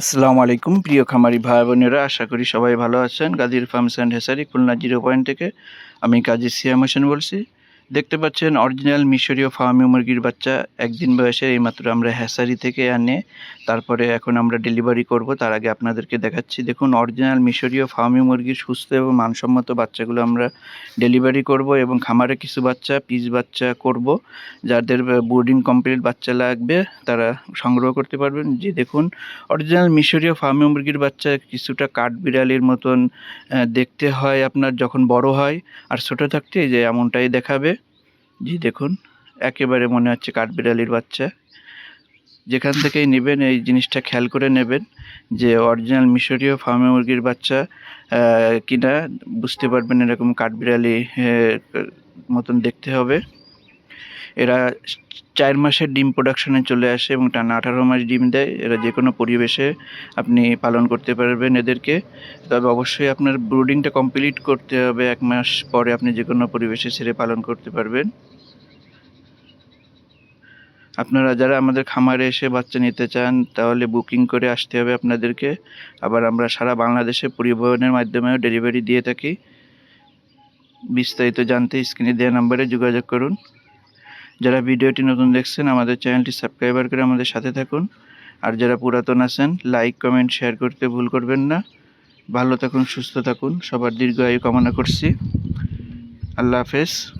আসসালামু আলাইকুম, প্রিয় খামারি ভাই বোনেরা, আশা করি সবাই ভালো আছেন। গাজীর farms and hatchery Khulna zero point থেকে আমি কাজী সিয়াম হোসেন বলছি। দেখতে পাচ্ছেন অরিজিনাল মিশরীয় ফার্মি মুরগির বাচ্চা। একদিন বয়সে এইমাত্র আমরা হ্যাসারি থেকে আনে, তারপরে এখন আমরা ডেলিভারি করব, তার আগে আপনাদেরকে দেখাচ্ছি। দেখুন, অরিজিনাল মিশরীয় ফার্মি মুরগির সুস্থ এবং মানসম্মত বাচ্চাগুলো আমরা ডেলিভারি করব এবং খামারে কিছু বাচ্চা, পিস বাচ্চা করব, যাদের বোর্ডিং কমপ্লিট বাচ্চা লাগবে, তারা সংগ্রহ করতে পারবেন। যে দেখুন, অরিজিনাল মিশরীয় ফার্মি মুরগির বাচ্চা কিছুটা কাঠ কাঠবিড়ালির মতন দেখতে হয় আপনার যখন বড় হয়। আর ছোট থাকতে যে এমনটাই দেখাবে। জি, দেখুন, একেবারে মনে হচ্ছে কাঠবিড়ালির বাচ্চা। যেখান থেকেই নেবেন, এই জিনিসটা খেয়াল করে নেবেন যে অরিজিনাল মিশরীয় ফার্মে মুরগির বাচ্চা কিনা, বুঝতে পারবেন এরকম কাঠবিড়ালি মতন দেখতে হবে। এরা চার মাসের ডিম প্রোডাকশনে চলে আসে এবং টানা আঠারো মাস ডিম দেয়। এরা যে কোনো পরিবেশে আপনি পালন করতে পারবেন এদেরকে। তবে অবশ্যই আপনার ব্রুডিংটা কমপ্লিট করতে হবে। এক মাস পরে আপনি যে কোনো পরিবেশে ছেড়ে পালন করতে পারবেন। আপনারা যারা আমাদের খামারে এসে বাচ্চা নিতে চান, তাহলে বুকিং করে আসতে হবে আপনাদেরকে। আবার আমরা সারা বাংলাদেশে পরিবহনের মাধ্যমেও ডেলিভারি দিয়ে থাকি। বিস্তারিত জানতে স্ক্রিনে দেওয়া নাম্বারে যোগাযোগ করুন। যারা ভিডিওটি নতুন দেখছেন, আমাদের চ্যানেলটি সাবস্ক্রাইবার করে আমাদের সাথে থাকুন। আর যারা পুরাতন আছেন, লাইক, কমেন্ট, শেয়ার করতে ভুল করবেন না। ভালো থাকুন, সুস্থ থাকুন। সবার দীর্ঘ আয়ু কামনা করছি। আল্লাহ হাফেজ।